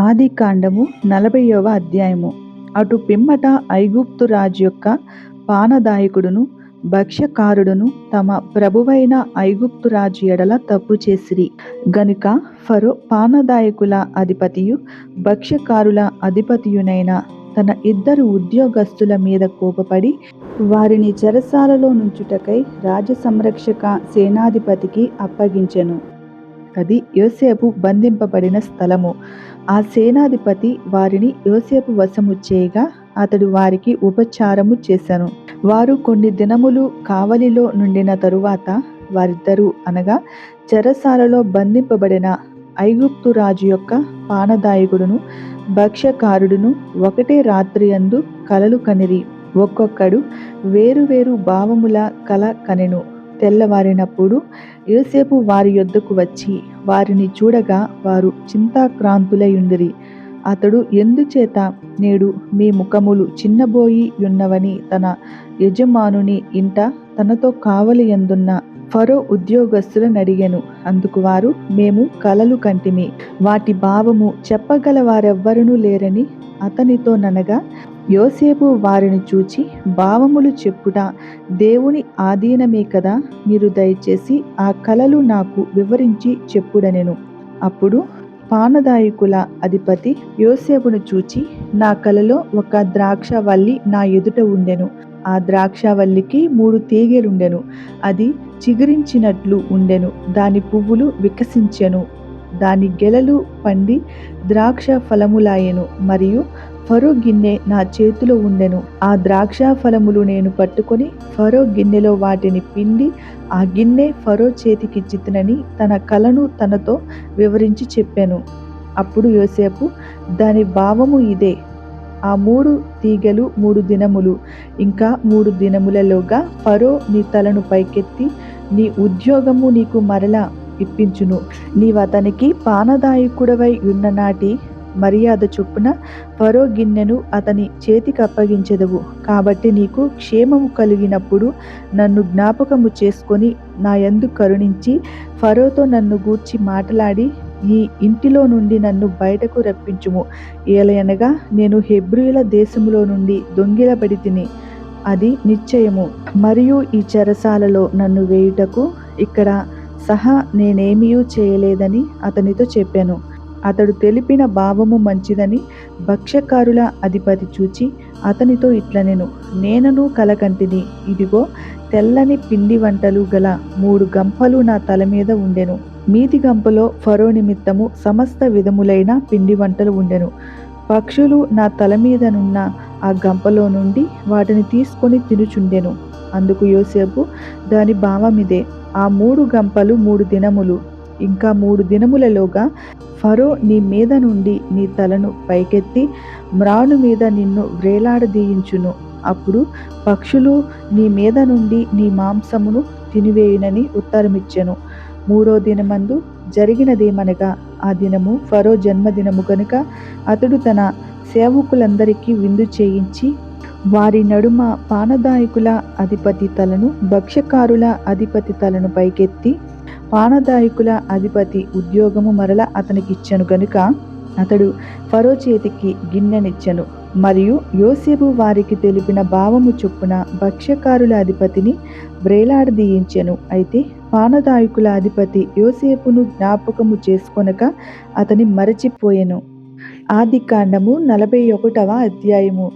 ఆది కాండము నలభైవ అధ్యాయము. అటు పిమ్మట ఐగుప్తు రాజు యొక్క పానదాయకుడును భక్ష్యకారుడును తమ ప్రభువైన ఐగుప్తు రాజు ఎడల తప్పు చేసిరి. గనుక ఫరో పానదాయకుల అధిపతియు భక్ష్యకారుల అధిపతియునైన తన ఇద్దరు ఉద్యోగస్తుల మీద కోపపడి వారిని చెరసాలలో నుంచుటకై రాజ సంరక్షక సేనాధిపతికి అప్పగించెను. అది యోసేపు బంధింపబడిన స్థలము. ఆ సేనాధిపతి వారిని యోసేపు వశము చేయగా అతడు వారికి ఉపచారము చేశాను. వారు కొన్ని దినములు కావలిలో నుండిన తరువాత వారిద్దరూ అనగా చెరసాలలో బంధింపబడిన ఐగుప్తు రాజు యొక్క పానదాయకుడును భక్ష్యకారుడును ఒకటే రాత్రి అందు కలలు కనిరి. ఒక్కొక్కడు వేరు వేరు భావముల కల కనెను. తెల్లవారినప్పుడు యోసేపు వారి యొద్దకు వచ్చి వారిని చూడగా వారు చింతాక్రాంతులయుండిరి. అతడు ఎందుచేత నేడు మీ ముఖములు చిన్నబోయి ఉన్నవని తన యజమానుని ఇంట తనతో కావలి ఎందున్న ఫరో ఉద్యోగస్తులను అడిగాను అందుకు వారు మేము కలలు కంటిమి. వాటి భావము చెప్పగల వారెవ్వరూ లేరని అతనితో ననగా యోసేపు వారిని చూచి భావములు చెప్పుట దేవుని ఆధీనమే కదా మీరు దయచేసి ఆ కలలు నాకు వివరించి చెప్పుడనెను. అప్పుడు పానదాయకుల అధిపతి యోసేపును చూచి నా కలలో ఒక ద్రాక్షవల్లి నా ఎదుట ఉండెను. ఆ ద్రాక్షవల్లికి మూడు తీగెలుండెను. అది చిగురించినట్లు ఉండెను. దాని పువ్వులు వికసించెను. దాని గెలలు పండి ద్రాక్ష ఫలములాయెను మరియు ఫరో గిన్నె నా చేతిలో ఉండెను. ఆ ద్రాక్ష ఫలములు నేను పట్టుకొని ఫరో గిన్నెలో వాటిని పిండి ఆ గిన్నె ఫరో చేతికిచ్చితినని తన కలను తనతో వివరించి చెప్పాను. అప్పుడు యోసేపు దాని భావము ఇదే. ఆ మూడు తీగలు మూడు దినములు. ఇంకా మూడు దినములలోగా ఫరో నీ తలను పైకెత్తి నీ ఉద్యోగము నీకు మరలా ఇప్పించును. నీవు అతనికి పానదాయకుడవై ఉన్న నాటి మర్యాద చొప్పున ఫరో గిన్నెను అతని చేతికి అప్పగించెదవు. కాబట్టి నీకు క్షేమము కలిగినప్పుడు నన్ను జ్ఞాపకము చేసుకొని నా యందు కరుణించి ఫరోతో నన్ను గూర్చి మాట్లాడి ఈ ఇంటిలో నుండి నన్ను బయటకు రప్పించుము. ఏలయనగా నేను హెబ్రియుల దేశములో నుండి దొంగిలబడి తిని అది నిశ్చయము. మరియు ఈ చెరసాలలో నన్ను వేయుటకు ఇక్కడ సహా నేనేమీ చేయలేదని అతనితో చెప్పాను. అతడు తెలిపిన భావము మంచిదని భక్ష్యకారుల అధిపతి చూచి అతనితో ఇట్లనెను నేనను కలకంటిని. ఇదిగో తెల్లని పిండి వంటలు గల మూడు గంపలు నా తల మీద ఉండెను. మీది గంపలో ఫరో నిమిత్తము సమస్త విధములైన పిండి వంటలు ఉండెను. పక్షులు నా తల మీదనున్న ఆ గంపలో నుండి వాటిని తీసుకొని తినుచుండెను. అందుకు యోసేపు దాని భావమిదే. ఆ మూడు గంపలు మూడు దినములు. ఇంకా మూడు దినములలోగా ఫరో నీ మీద నుండి నీ తలను పైకెత్తి మ్రాను మీద నిన్ను వ్రేలాడదీయించును అప్పుడు పక్షులు నీ మీద నుండి నీ మాంసమును తినివేయునని ఉత్తరమిచ్చెను. మూడో దినమందు జరిగినదేమనగా ఆ దినము ఫరో జన్మదినము కనుక అతడు తన సేవకులందరికీ విందు చేయించి వారి నడుమ పానదాయకుల అధిపతి తలను భక్ష్యకారుల అధిపతి తలను పైకెత్తి పానదాయకుల అధిపతి ఉద్యోగము మరల అతనికిచ్చెను గనుక అతడు ఫరో చేతికి గిన్నెనిచ్చెను. మరియు యోసేపు వారికి తెలిపిన భావము చొప్పున భక్ష్యకారుల అధిపతిని బ్రేలాడదీయించెను. అయితే పానదాయకుల అధిపతి యోసేపును జ్ఞాపకము చేసుకొనక అతని మరచిపోయెను. ఆది కాండము నలభై ఒకటవ అధ్యాయము.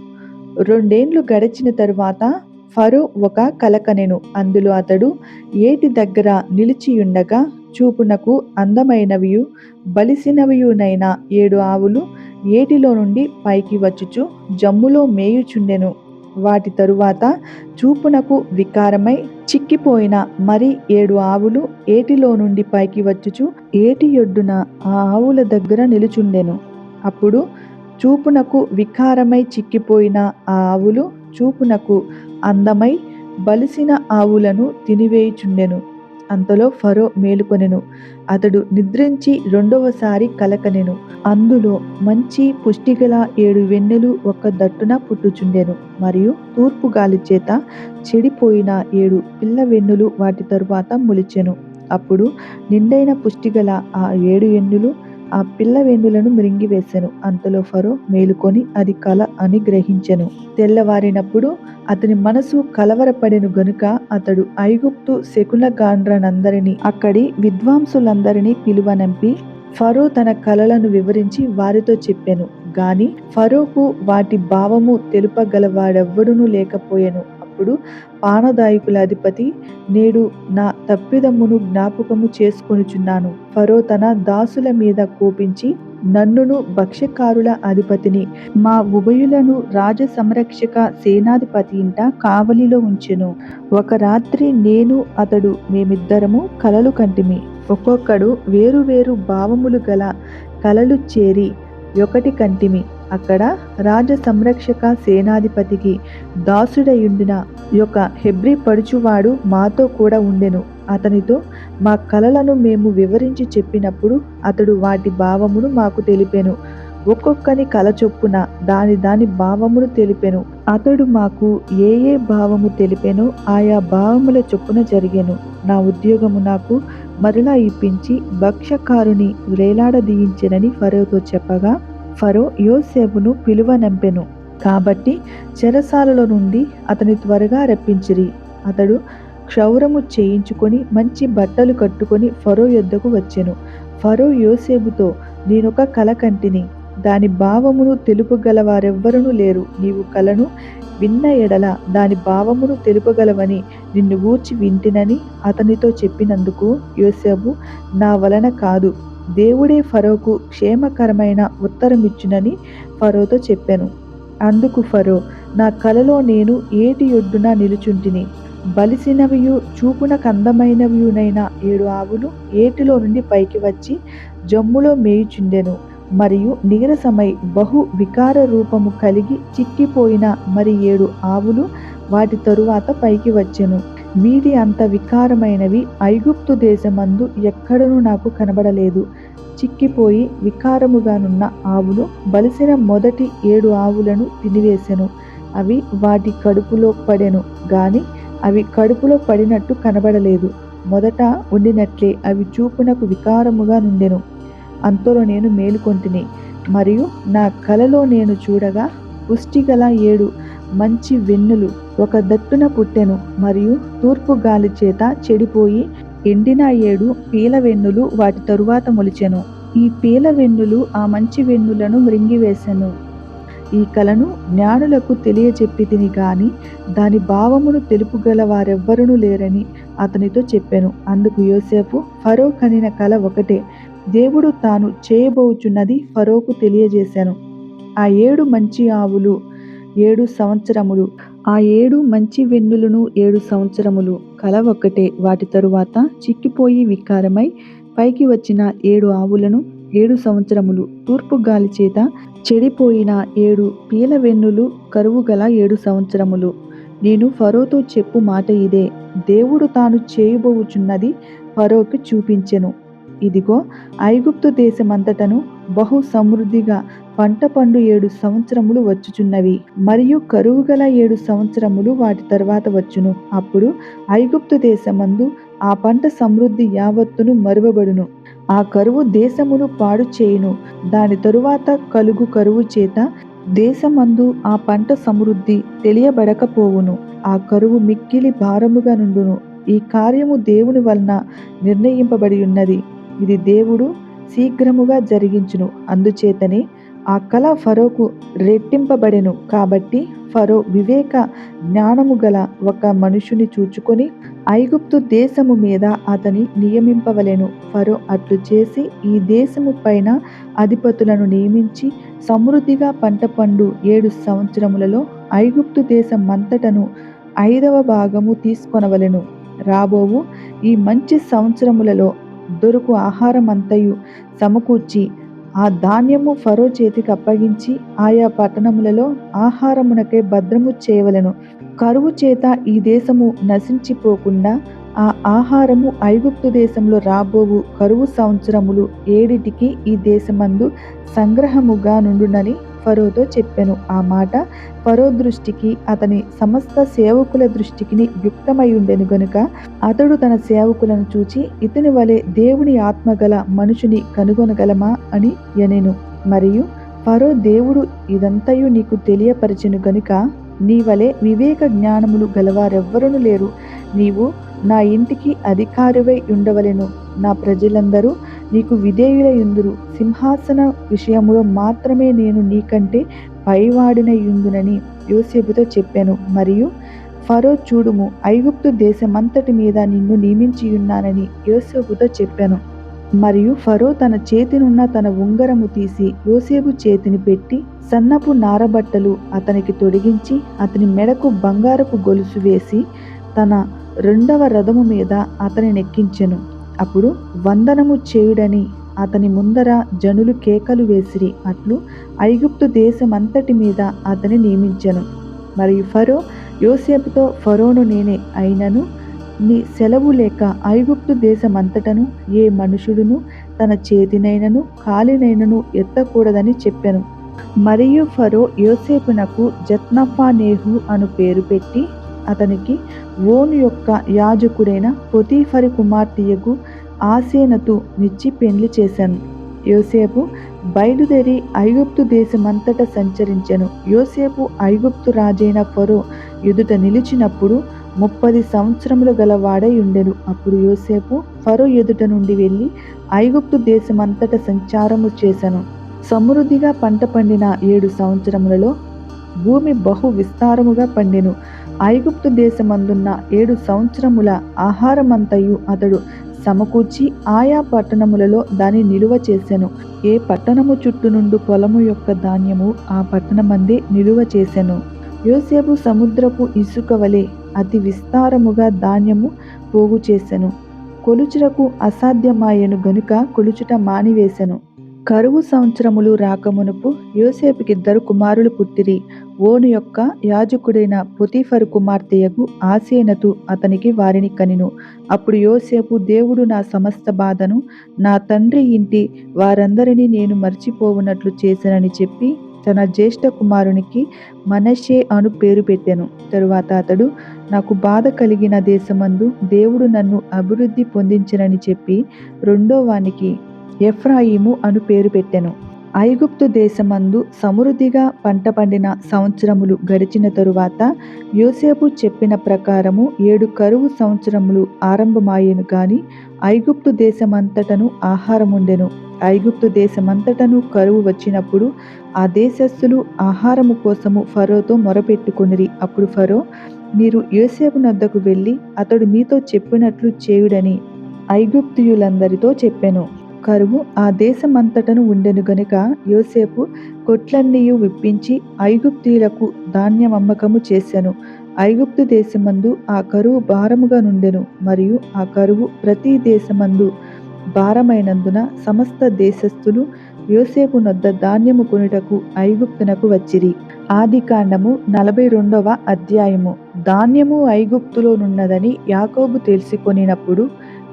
రెండేండ్లు గడిచిన తరువాత ఫరో ఒక కలకనెను. అందులో అతడు ఏటి దగ్గర నిలిచియుండగా చూపునకు అందమైనవియు బలిసినవియునైన ఏడు ఆవులు ఏటిలో నుండి పైకి వచ్చుచు జమ్ములో మేయుచుండెను. వాటి తరువాత చూపునకు వికారమై చిక్కిపోయిన మరి ఏడు ఆవులు ఏటిలో నుండి పైకి వచ్చుచు ఏటి ఒడ్డున ఆ ఆవుల దగ్గర నిలుచుండెను. అప్పుడు చూపునకు వికారమై చిక్కిపోయిన ఆ ఆవులు చూపునకు అందమై బలిసిన ఆవులను తినివేయుచుండెను. అంతలో ఫరో మేలుకొనెను. అతడు నిద్రించి రెండవసారి కలకనెను. అందులో మంచి పుష్టిగల ఏడు వెన్నెలు ఒక దట్టున పుట్టుచుండెను. మరియు తూర్పు గాలి చేత చెడిపోయిన ఏడు పిల్ల వెన్నులు వాటి తరువాత మొలిచెను. అప్పుడు నిండైన పుష్టిగల ఆ ఏడు ఎన్నులు ఆ పిల్ల వెన్నులను మృంగివేసెను. అంతలో ఫరో మేలుకొని అది కల అని గ్రహించెను. తెల్లవారినప్పుడు అతని మనసు కలవరపడెను గనుక అతడు ఐగుప్తు శకునగాండ్రనందరినీ అక్కడి విద్వాంసులందరినీ పిలువనంపి ఫరో తన కలలను వివరించి వారితో చెప్పెను. గాని ఫరోకు వాటి భావము తెలుపగలవాడెవ్వడునూ లేకపోయెను. అప్పుడు పానదాయకుల అధిపతి నేడు నా తప్పిదమ్మును జ్ఞాపకము చేసుకొనుచున్నాను. ఫరో తన దాసుల మీద కోపించి నన్నును భక్ష్యకారుల అధిపతిని మా ఉభయులను రాజ సంరక్షక సేనాధిపతి ఇంట కావలిలో ఉంచెను. ఒక రాత్రి నేను అతడు మేమిద్దరము కలలు కంటిమి. ఒక్కొక్కడు వేరు వేరు భావములు గల కలలు చేరి ఒకటి కంటిమి. అక్కడ రాజ సంరక్షక సేనాధిపతికి దాసుడయుండిన యొక్క హెబ్రి పడుచువాడు మాతో కూడా ఉండెను. అతనితో మా కలలను మేము వివరించి చెప్పినప్పుడు అతడు వాటి భావమును మాకు తెలిపెను. ఒక్కొక్కని కల చొప్పున దాని దాని భావమును తెలిపెను. అతడు మాకు ఏ ఏ భావము తెలిపెనో ఆయా భావముల చొప్పున జరిగాను. నా ఉద్యోగము నాకు మరలా ఇప్పించి భక్ష్యకారుని వ్రేలాడదీయించెనని ఫరోతో చెప్పగా ఫరో యోసేపును పిలువనంపెను. కాబట్టి చెరసాలలో నుండి అతని త్వరగా రప్పించిరి. అతడు క్షౌరము చేయించుకొని మంచి బట్టలు కట్టుకొని ఫరో యొద్దకు వచ్చెను. ఫరో యోసేపుతో నేనొక కల కంటిని. దాని భావమును తెలుపగల వారెవ్వరూ లేరు. నీవు కలను విన్న ఎడల దాని భావమును తెలుపగలవని నిన్ను గూర్చి వింటినని అతనితో చెప్పినందుకు యోసేపు నా వలన కాదు. దేవుడే ఫరోకు క్షేమకరమైన ఉత్తరమిచ్చునని ఫరోతో చెప్పాను. అందుకు ఫరో నా కలలో నేను ఏటి ఒడ్డున నిలుచుంటిని? బలిసినవియు చూపున కందమైనవియునైన ఏడు ఆవులు ఏటిలో నుండి పైకి వచ్చి జమ్ములో మేయుచుండెను. మరియు నీరసమై బహు వికార రూపము కలిగి చిక్కిపోయిన మరి ఏడు ఆవులు వాటి తరువాత పైకి వచ్చెను. వీటి అంత వికారమైనవి ఐగుప్తు దేశమందు ఎక్కడనూ నాకు కనబడలేదు. చిక్కిపోయి వికారముగానున్న ఆవులు బలిసిన మొదటి ఏడు ఆవులను తినివేసెను. అవి వాటి కడుపులో పడెను గాని అవి కడుపులో పడినట్టు కనబడలేదు. మొదట ఉండినట్లే అవి చూపునకు వికారముగా నుండెను. అంతలో నేను మేలుకొంటిని మరియు నా కలలో నేను చూడగా పుష్టిగల ఏడు మంచి వెన్నులు ఒక దట్టున పుట్టెను మరియు తూర్పు గాలి చేత చెడిపోయి ఎండిన ఏడు పీల వెన్నులు వాటి తరువాత మొలిచెను. ఈ పీల వెన్నులు ఆ మంచి వెన్నులను మృంగివేసెను. ఈ కలను జ్ఞానులకు తెలియజెప్పి తిని గాని దాని భావమును తెలుపుగల వారెవ్వరూ లేరని అతనితో చెప్పాను. అందుకు యోసేపు ఫరో కనిన కల ఒకటే. దేవుడు తాను చేయబోచున్నది ఫరోకు తెలియజేశాను ఆ ఏడు మంచి ఆవులు ఏడు సంవత్సరములు. ఆ ఏడు మంచి వెన్నులను ఏడు సంవత్సరములు. కల ఒక్కటే. వాటి తరువాత చిక్కిపోయి వికారమై పైకి వచ్చిన ఏడు ఆవులను ఏడు సంవత్సరములు. తూర్పు గాలి చేత చెడిపోయిన ఏడు పీల వెన్నులు కరువు గల ఏడు సంవత్సరములు. నేను ఫరోతో చెప్పు మాట ఇదే. దేవుడు తాను చేయబోచున్నది ఫరోకి చూపించెను. ఇదిగో ఐగుప్తు దేశమంతటను బహు సమృద్ధిగా పంట పండు ఏడు సంవత్సరములు వచ్చుచున్నవి మరియు కరువు గల ఏడు సంవత్సరములు వాటి తర్వాత వచ్చును. అప్పుడు ఐగుప్తు దేశమందు ఆ పంట సమృద్ధి యావత్తును మరువబడును. ఆ కరువు దేశమును పాడు చేయును. దాని తరువాత కలుగు కరువు చేత దేశమందు ఆ పంట సమృద్ధి తెలియబడకపోవును. ఆ కరువు మిక్కిలి భారముగా నుండును. ఈ కార్యము దేవుని వలన నిర్ణయింపబడి ఉన్నది ఇది దేవుడు శీఘ్రముగా జరిగించును. అందుచేతనే ఆ కళ ఫరోకు రెట్టింపబడెను. కాబట్టి ఫరో వివేక జ్ఞానము గల ఒక మనుషుని చూచుకొని ఐగుప్తు దేశము మీద అతని నియమింపవలెను. ఫరో అట్లు చేసి ఈ దేశము పైన అధిపతులను నియమించి సమృద్ధిగా పంట పండు ఏడు సంవత్సరములలో ఐగుప్తు దేశం అంతటను ఐదవ భాగము తీసుకొనవలెను. రాబోవు ఈ మంచి సంవత్సరములలో దొరుకు ఆహారం అంతయు సమకూర్చి ఆ ధాన్యము ఫరో చేతికి అప్పగించి ఆయా పట్టణములలో ఆహారమునకే భద్రము చేయవలెను. కరువు చేత ఈ దేశము నశించిపోకుండా ఆ ఆహారము ఐగుప్తు దేశంలో రాబోవు కరువు సంవత్సరములు ఏడిటికి ఈ దేశమందు సంగ్రహముగా నుండునని ఫరోతో చెప్పెను. ఆ మాట ఫరో దృష్టికి అతని సమస్త సేవకుల దృష్టికి యుక్తమై ఉండెను గనుక అతడు తన సేవకులను చూచి ఇతని వలె దేవుని ఆత్మగల మనుషుని కనుగొనగలమా? అని ఎనెను మరియు ఫరో దేవుడు ఇదంతయు నీకు తెలియపరచెను గనుక నీ వలె వివేక జ్ఞానములు గలవారెవ్వరూ లేరు. నీవు నా ఇంటికి అధికారివై ఉండవలెను. నా ప్రజలందరూ నీకు విధేయులయుందురు. సింహాసన విషయంలో మాత్రమే నేను నీకంటే పైవాడినయుందునని యోసేపుతో చెప్పాను. మరియు ఫరో చూడుము ఐగుప్తు దేశమంతటి మీద నిన్ను నియమించియున్నానని యోసేపుతో చెప్పాను. మరియు ఫరో తన చేతినున్న తన ఉంగరము తీసి యోసేపు చేతిని పెట్టి సన్నపు నారబట్టలు అతనికి తొడిగించి అతని మెడకు బంగారపు గొలుసు వేసి తన రెండవ రథము మీద అతని నెక్కించెను. అప్పుడు వందనము చేయుడని అతని ముందర జనులు కేకలు వేసిరి. అట్లు ఐగుప్తు దేశమంతటి మీద అతని నియమించెను. మరియు ఫరో యోసేపుతో ఫరోను నేనే అయినను నీ సెలవు లేక ఐగుప్తు దేశమంతటను ఏ మనుషుడును తన చేతినైనను కాలినైనను ఎత్తకూడదని చెప్పాను. మరియు ఫరో యోసేపునకు జత్నఫానేహు అను పేరు పెట్టి అతనికి ఓను యొక్క యాజకుడైన పొతీఫరి కుమార్తెయకు ఆసేనతు నిచ్చి పెండ్లి చేశాను. యోసేపు బయలుదేరి ఐగుప్తు దేశమంతటా సంచరించెను. యోసేపు ఐగుప్తు రాజైన ఫరో ఎదుట నిలిచినప్పుడు ముప్పది సంవత్సరములు గలవాడై ఉండెను. అప్పుడు యోసేపు ఫరో ఎదుట నుండి వెళ్ళి ఐగుప్తు దేశమంతట సంచారము చేశాను సమృద్ధిగా పంట పండిన ఏడు సంవత్సరములలో భూమి బహు విస్తారముగా పండెను. ఐగుప్తు దేశమందున్న ఏడు సంవత్సరముల ఆహారమంతయు అతడు సమకూర్చి ఆయా పట్టణములలో దాన్ని నిలువ చేసెను. ఏ పట్టణము చుట్టూ నుండి పొలము యొక్క ధాన్యము ఆ పట్టణమందే నిలువ చేసెను. యోసేపు సముద్రపు ఇసుక వలె అతి విస్తారముగా ధాన్యము పోగు చేసెను. కొలుచుటకు అసాధ్యమాయెను గనుక కొలుచుట మానివేశెను కరువు సంవత్సరములు రాకమునుపు యోసేపుకిద్దరు కుమారులు పుట్టిరి. ఓను యొక్క యాజకుడైన పొతీఫరు కుమార్తెయగు ఆసేనతు అతనికి వారిని కనిను. అప్పుడు యోసేపు దేవుడు నా సమస్త బాధను నా తండ్రి ఇంటి వారందరినీ నేను మర్చిపోవునట్లు చేశానని చెప్పి తన జ్యేష్ఠ కుమారునికి మనషే అను పేరు పెట్టెను. తరువాత అతడు నాకు బాధ కలిగిన దేశమందు దేవుడు నన్ను అభివృద్ధి పొందించనని చెప్పి రెండో వానికి ఎఫ్రాయిము అను పేరు పెట్టాను. ఐగుప్తు దేశమందు సమృద్ధిగా పంట పండిన సంవత్సరములు గడిచిన తరువాత యోసేపు చెప్పిన ప్రకారము ఏడు కరువు సంవత్సరములు ఆరంభమాయేను గాని ఐగుప్తు దేశమంతటను ఆహారముండెను. ఐగుప్తు దేశమంతటను కరువు వచ్చినప్పుడు ఆ దేశస్థులు ఆహారము కోసము ఫరోతో మొరపెట్టుకునిరి. అప్పుడు ఫరో మీరు యోసేపు నద్దకు వెళ్ళి అతడు మీతో చెప్పినట్లు చేయుడని ఐగుప్తియులందరితో చెప్పెను. కరువు ఆ దేశమంతటను ఉండెను గనుక యోసేపు కొట్లన్నీయు విప్పించి ఐగుప్తీయులకు ధాన్యమమ్మకము చేశాను ఐగుప్తు దేశమందు ఆ కరువు భారముగా నుండెను మరియు ఆ కరువు ప్రతి దేశమందు భారమైనందున సమస్త దేశస్థులు యోసేపు నొద్ద ధాన్యము కొనుటకు ఐగుప్తునకు వచ్చిరి. ఆది కాండము నలభై రెండవ అధ్యాయము. ధాన్యము ఐగుప్తులోనున్నదని యాకోబు తెలుసుకొనినప్పుడు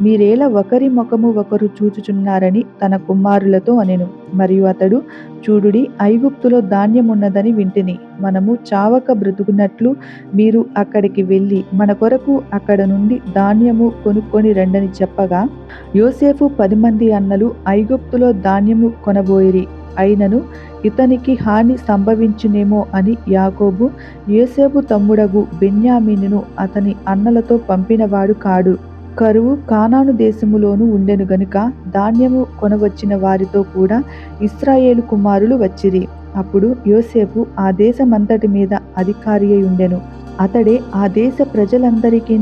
మీరేలా ఒకరి ముఖము ఒకరు చూచుచున్నారని తన కుమారులతో అనెను. మరియు అతడు చూడుడి ఐగుప్తులో ధాన్యమున్నదని వింటిని. మనము చావక బ్రతుకున్నట్లు మీరు అక్కడికి వెళ్ళి మన కొరకు అక్కడ నుండి ధాన్యము కొనుక్కొని రండని చెప్పగా యోసేపు పది మంది అన్నలు ఐగుప్తులో ధాన్యము కొనబోయిరి. అయినను ఇతనికి హాని సంభవించునేమో అని యాకోబు యోసేపు తమ్ముడగు బెన్యామీనును అతని అన్నలతో పంపినవాడు కాడు. కరువు కానాను దేశములోను ఉండెను గనుక ధాన్యము కొనవచ్చిన వారితో కూడా ఇస్రాయేలు కుమారులు వచ్చిరి. అప్పుడు యోసేపు ఆ దేశమంతటి మీద అధికారి అయి ఉండెను. అతడే ఆ దేశ ప్రజలందరికీ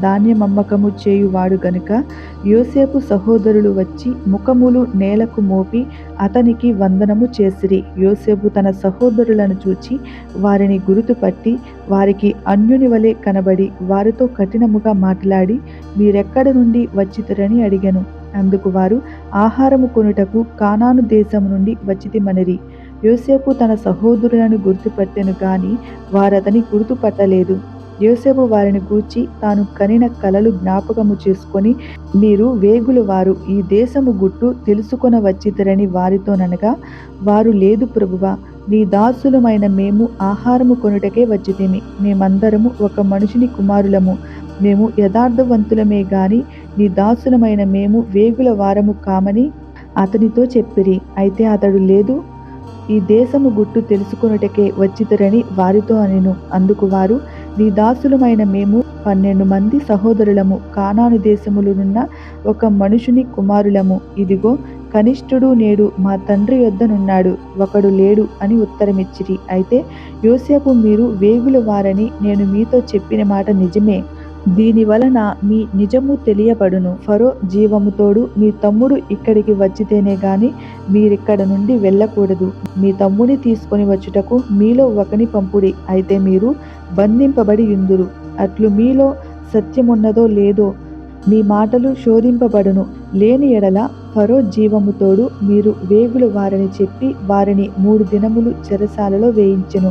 ధాన్యమమ్మకము చేయువాడు గనుక యోసేపు సహోదరులు వచ్చి ముఖములు నేలకు మోపి అతనికి వందనము చేసిరి. యోసేపు తన సహోదరులను చూచి వారిని గుర్తుపట్టి వారికి అన్యుని వలె కనబడి వారితో కఠినముగా మాట్లాడి మీరెక్కడ నుండి వచ్చితరని అడిగాను. అందుకు వారు ఆహారము కొనుటకు కానాను దేశం నుండి వచ్చితిమనిరి. యోసేపు తన సహోదరులను గుర్తుపట్టెను గాని వారతని గుర్తుపట్టలేదు. యోసేపు వారిని గూర్చి తాను కనిన కలలు జ్ఞాపకము చేసుకొని మీరు వేగులు వారు ఈ దేశము గుట్టు తెలుసుకొన వచ్చితరని వారితోననగా వారు లేదు ప్రభువా నీ దాసులమైన మేము ఆహారము కొనుటకే వచ్చితిమి. మేమందరము ఒక మనుషుని కుమారులము. మేము యథార్థవంతులమే గాని నీ దాసులమైన మేము వేగుల వారము కామని అతనితో చెప్పిరి. అయితే అతడు లేదు ఈ దేశము గుట్టు తెలుసుకొనుటకే వచ్చితరని వారితో అనెను. అందుకు వారు నీ దాసులమైన మేము పన్నెండు మంది సహోదరులము. కానాను దేశములునున్న ఒక మనుషుని కుమారులము. ఇదిగో కనిష్ఠుడు నేడు మా తండ్రి యొద్దనున్నాడు. ఒకడు లేడు అని ఉత్తరమిచ్చిరి. అయితే యోసేపు మీరు వేగుల వారని నేను మీతో చెప్పిన మాట నిజమే. దీని వలన మీ నిజము తెలియబడును. ఫరో జీవముతోడు మీ తమ్ముడు ఇక్కడికి వచ్చితేనే గాని మీరిక్కడ నుండి వెళ్ళకూడదు. మీ తమ్ముని తీసుకొని వచ్చుటకు మీలో ఒకని పంపుడి. అయితే మీరు బంధింపబడి ఇందురు అట్లు మీలో సత్యమున్నదో లేదో మీ మాటలు శోధింపబడును. లేని ఎడల ఫరో జీవముతోడు మీరు వేగులు వారని చెప్పి వారిని మూడు దినములు చెరసాలలో వేయించెను.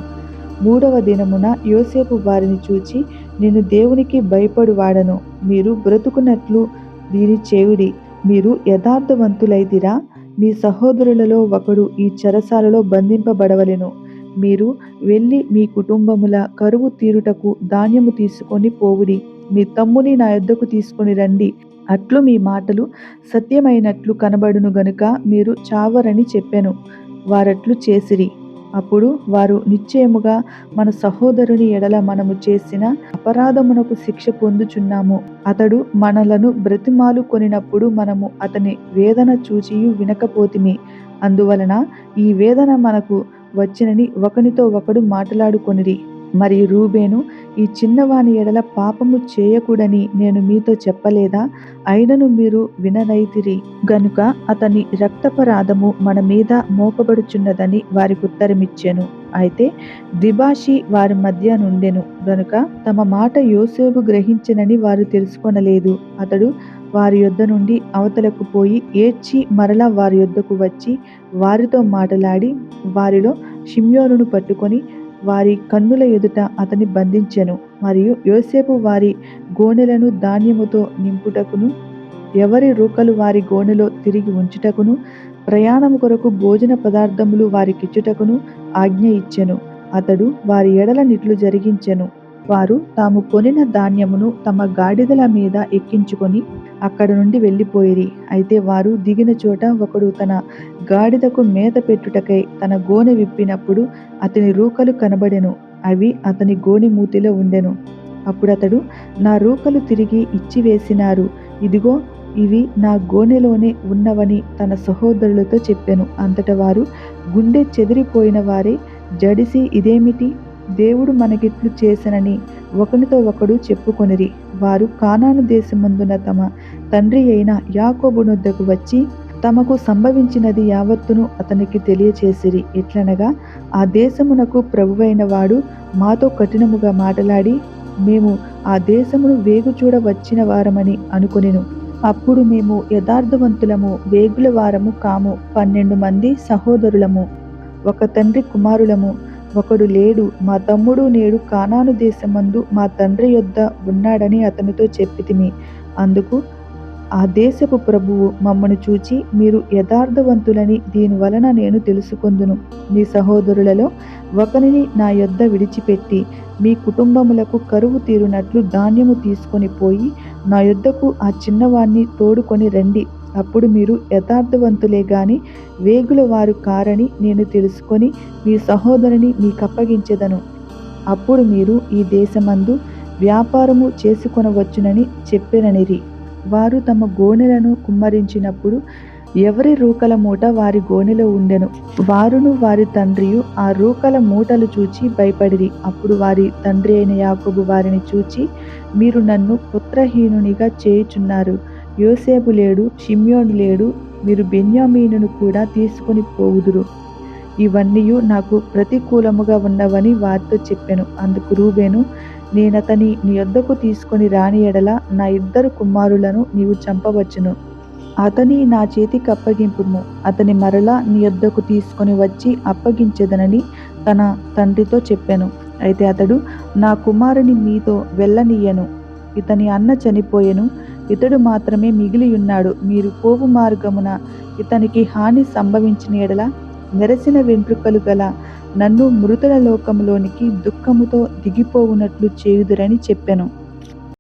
మూడవ దినమున యోసేపు వారిని చూచి నేను దేవునికి భయపడు వాడను మీరు బ్రతుకున్నట్లు దీని చేయుడి. మీరు యథార్థవంతులైదిరా మీ సహోదరులలో ఒకడు ఈ చెరసాలలో బంధింపబడవలెను. మీరు వెళ్ళి మీ కుటుంబముల కరువు తీరుటకు ధాన్యము తీసుకొని పోవుడి. మీ తమ్ముని నా యొద్దకు తీసుకొని రండి. అట్లు మీ మాటలు సత్యమైనట్లు కనబడును గనుక మీరు చావరని చెప్పెను. వారట్లు చేసిరి. అప్పుడు వారు నిశ్చయముగా మన సహోదరుని ఎడల మనము చేసిన అపరాధమునకు శిక్ష పొందుచున్నాము. అతడు మనలను బ్రతిమాలు కొనినప్పుడు మనము అతని వేదన చూచియు వినకపోతిమి. అందువలన ఈ వేదన మనకు వచ్చినని ఒకనితో ఒకడు మాట్లాడుకొనిరి. మరియు రూబేను ఈ చిన్నవాని ఎడల పాపము చేయకూడని నేను మీతో చెప్పలేదా? అయినను మీరు విననైతిరి గనుక అతని రక్తపరాధము మన మీద మోపబడుచున్నదని వారికి ఉత్తరమిచ్చాను. అయితే ద్విభాషి వారి మధ్య నుండెను. గనుక తమ మాట యోసేపు గ్రహించనని వారు తెలుసుకొనలేదు. అతడు వారి యొద్ద నుండి అవతలకు పోయి ఏడ్చి మరలా వారి యొద్దకు వచ్చి వారితో మాటలాడి వారిలో షిమ్యోనును పట్టుకొని వారి కన్నుల ఎదుట అతని బంధించెను. మరియు యోసేపు వారి గోనెలను ధాన్యముతో నింపుటకును ఎవరి రూకలు వారి గోనెలో తిరిగి ఉంచుటకును ప్రయాణము కొరకు భోజన పదార్థములు వారికిచ్చుటకును ఆజ్ఞ ఇచ్చెను. అతడు వారి ఎడల నిట్లు జరిగించెను. వారు తాము కొనిన ధాన్యమును తమ గాడిదల మీద ఎక్కించుకొని అక్కడ నుండి వెళ్ళిపోయిరి అయితే వారు దిగిన చోట ఒకడు తన గాడిదకు మేత పెట్టుటకై తన గోనె విప్పినప్పుడు అతని రూకలు కనబడెను. అవి అతని గోనె మూతిలో ఉండెను. అప్పుడు అతడు నా రూకలు తిరిగి ఇచ్చివేసినారు ఇదిగో ఇవి నా గోనెలోనే ఉన్నవని తన సహోదరులతో చెప్పాను అంతట వారు గుండె చెదిరిపోయిన వారే జడిసి ఇదేమిటి? దేవుడు మనకిట్లు చేసనని ఒకనితో ఒకడు చెప్పుకొనిరి. వారు కానాను దేశమందున తమ తండ్రి అయిన యాకోబునొద్దకు వచ్చి తమకు సంభవించినది యావత్తును అతనికి తెలియచేసిరి. ఎట్లనగా ఆ దేశమునకు ప్రభువైన వాడు మాతో కఠినముగా మాటలాడి మేము ఆ దేశమును వేగు చూడ వచ్చిన వారమని అనుకునేను. అప్పుడు మేము యథార్థవంతులము వేగుల వారము కాము పన్నెండు మంది సహోదరులము. ఒక తండ్రి కుమారులము ఒకడు లేడు మా తమ్ముడు నేడు కానాను దేశమందు మా తండ్రి యొద్ద ఉన్నాడని అతనితో చెప్పితిమి. అందుకు ఆ దేశపు ప్రభువు మమ్మను చూచి మీరు యథార్థవంతులని దీని వలన నేను తెలుసుకొందును. మీ సహోదరులలో ఒకరిని నా యొద్ద విడిచిపెట్టి మీ కుటుంబములకు కరువు తీరునట్లు ధాన్యము తీసుకొని పోయి నా యొద్దకు ఆ చిన్నవాణ్ణి తోడుకొని రండి. అప్పుడు మీరు యథార్థవంతులే గాని వేగుల వారు కారని నేను తెలుసుకొని మీ సహోదరుని మీకప్పగించెదను. అప్పుడు మీరు ఈ దేశమందు వ్యాపారము చేసుకొనవచ్చునని చెప్పిననిరి. వారు తమ గోనెలను కుమ్మరించినప్పుడు ఎవరి రూకల మూట వారి గోనెలో ఉండెను. వారును వారి తండ్రియు ఆ రూకల మూటలు చూచి భయపడిరి. అప్పుడు వారి తండ్రి అయిన యాకోబు వారిని చూచి మీరు నన్ను పుత్రహీనునిగా చేయుచున్నారు. యోసేపు లేడు షిమ్యోను లేడు మీరు బెన్యామీనును కూడా తీసుకొని పోవుదురు. ఇవన్నీ నాకు ప్రతికూలముగా ఉన్నవని వారితో చెప్పాను. అందుకు రూబేను నేనతని నీ యొద్దకు తీసుకొని రాని ఎడల నా ఇద్దరు కుమారులను నీవు చంపవచ్చును. అతని నా చేతికి అప్పగింపుము. అతని మరలా నీ యొద్దకు తీసుకొని వచ్చి అప్పగించేదనని తన తండ్రితో చెప్పాను. అయితే అతడు నా కుమారుని మీతో వెళ్ళనీయను. ఇతని అన్న చనిపోయెను. ఇతడు మాత్రమే మిగిలి ఉన్నాడు మీరు పోవు మార్గమున ఇతనికి హాని సంభవించిన ఎడల మెరసిన వెంట్రుకలు గల నన్ను మృతుల లోకములోనికి దుఃఖముతో దిగిపోవునట్లు చేయుదురని చెప్పెను.